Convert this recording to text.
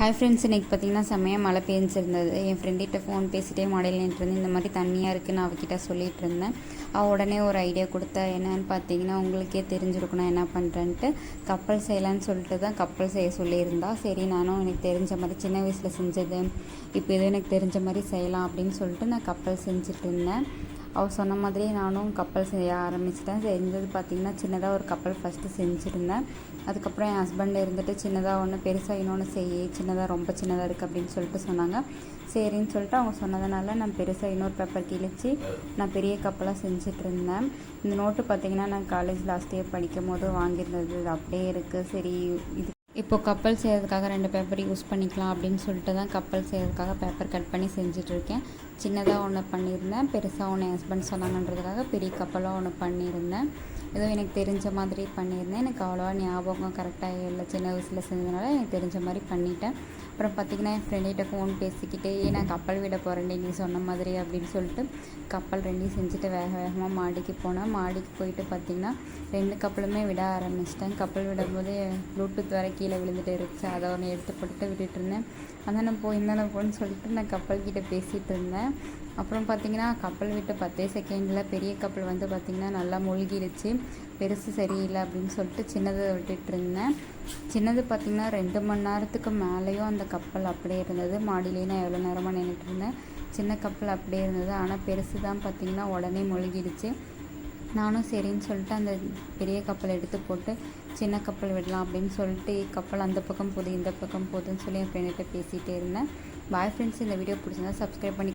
Hi friends இன்றைக்கி பார்த்தீங்கன்னா செம்மையாக மழை பெஞ்சிருந்தது. என் ஃப்ரெண்டுகிட்ட ஃபோன் பேசிகிட்டே மாடல் நின்றுருந்து இந்த மாதிரி தண்ணியாக இருக்குதுன்னு நான் அவகிட்ட சொல்லிட்டு இருந்தேன். அவள் உடனே ஒரு ஐடியா கொடுத்தா என்னன்னு பார்த்தீங்கன்னா உங்களுக்கே தெரிஞ்சிருக்கும். நான் என்ன பண்ணுறேன்ட்டு கப்பல் செய்யலான்னு சொல்லிட்டு தான் கப்பல் செய்ய சொல்லியிருந்தா. சரி நானும் எனக்கு தெரிஞ்ச மாதிரி சின்ன வயசில் செஞ்சது இப்போ இது எனக்கு தெரிஞ்ச மாதிரி செய்யலாம் அப்படின்னு சொல்லிட்டு நான் கப்பல் செஞ்சுட்டு இருந்தேன். அவர் சொன்ன மாதிரியே நானும் கப்பல் செய்ய ஆரம்பிச்சிட்டேன். செஞ்சது பார்த்திங்கன்னா சின்னதாக ஒரு கப்பல் ஃபஸ்ட்டு செஞ்சுருந்தேன். அதுக்கப்புறம் என் ஹஸ்பண்ட் இருந்துட்டு சின்னதாக ஒன்று பெருசாக இன்னொன்று செய்ய சின்னதாக ரொம்ப சின்னதாக இருக்குது அப்படின்னு சொல்லிட்டு சொன்னாங்க. சரின்னு சொல்லிட்டு அவங்க சொன்னதுனால நான் பெருசாக இன்னொரு பேப்பர் கிழிச்சு நான் பெரிய கப்பலாக செஞ்சுட்டு இருந்தேன் இந்த நோட்டு பார்த்திங்கன்னா நான் காலேஜ் லாஸ்ட் இயர் படிக்கும் போது வாங்கியிருந்தது அப்படியே இருக்குது சரி இது இப்போது கப்பல் செய்கிறதுக்காக ரெண்டு பேப்பர் யூஸ் பண்ணிக்கலாம் அப்படின்னு சொல்லிட்டு தான் கப்பல் செய்கிறதுக்காக பேப்பர் கட் பண்ணி செஞ்சிட்ருக்கேன். சின்னதாக ஒன்று பண்ணியிருந்தேன் பெருசாக ஒன்று ஹஸ்பண்ட் சொன்னாங்கன்றதுக்காக பெரிய கப்பலாக ஒன்று பண்ணியிருந்தேன். ஏதோ எனக்கு தெரிஞ்ச மாதிரி பண்ணியிருந்தேன். எனக்கு அவ்வளோவா ஞாபகம் கரெக்டாக இல்லை. சின்ன வயசில் செஞ்சதுனால எனக்கு தெரிஞ்ச மாதிரி பண்ணிட்டேன். அப்புறம் பார்த்திங்கன்னா என் ஃப்ரெண்ட்கிட்ட ஃபோன் பேசிக்கிட்டே நான் கப்பல் விட போகிறேன் நீ சொன்ன மாதிரி அப்படின்னு சொல்லிட்டு கப்பல் ரெண்டையும் செஞ்சுட்டு வேக வேகமாக மாடிக்கு போனேன். மாடிக்கு போயிட்டு பார்த்திங்கன்னா ரெண்டு கப்பலுமே விட ஆரம்பிச்சிட்டேன். கப்பல் விடும்போது ப்ளூடூத் வரைக்கும் கீழே விழுந்துட்டு இருந்துச்சு. அதை ஒன்று எடுத்து போட்டுட்டு விட்டுட்டு இருந்தேன். அந்தாண்ட போ இந்தாண்ட போன்னு சொல்லிட்டு நான் கப்பல்கிட்ட பேசிகிட்டு இருந்தேன். அப்புறம் பார்த்திங்கன்னா கப்பல் விட்டு பத்தே செகண்டில் பெரிய கப்பல் வந்து பார்த்திங்கன்னா நல்லா மூழ்கிடுச்சு. பெருசு சரியில்லை அப்படின்னு சொல்லிட்டு சின்னதை விட்டுட்டு இருந்தேன். சின்னது பார்த்திங்கன்னா ரெண்டு மணி நேரத்துக்கு மேலேயும் அந்த கப்பல் அப்படியே இருந்தது. மாடியிலே நான் எவ்வளோ நேரமாக நின்றுட்டு இருந்தேன். சின்ன கப்பல் அப்படியே இருந்தது. ஆனால் பெருசு தான் பார்த்திங்கன்னா உடனே மூழ்கிடுச்சு. நானும் சரின்னு சொல்லிட்டு அந்த பெரிய கப்பல் எடுத்து போட்டு சின்ன கப்பல் விடலாம் அப்படின்னு சொல்லிட்டு கப்பல் அந்த பக்கம் போகுது இந்த பக்கம் போகுதுன்னு சொல்லி என் ஃப்ரெண்ட்கிட்ட பேசிகிட்டே இருந்தேன். பாய் ஃப்ரெண்ட்ஸ் இந்த வீடியோ பிடிச்சிருந்தா சப்ஸ்கிரைப் பண்ணி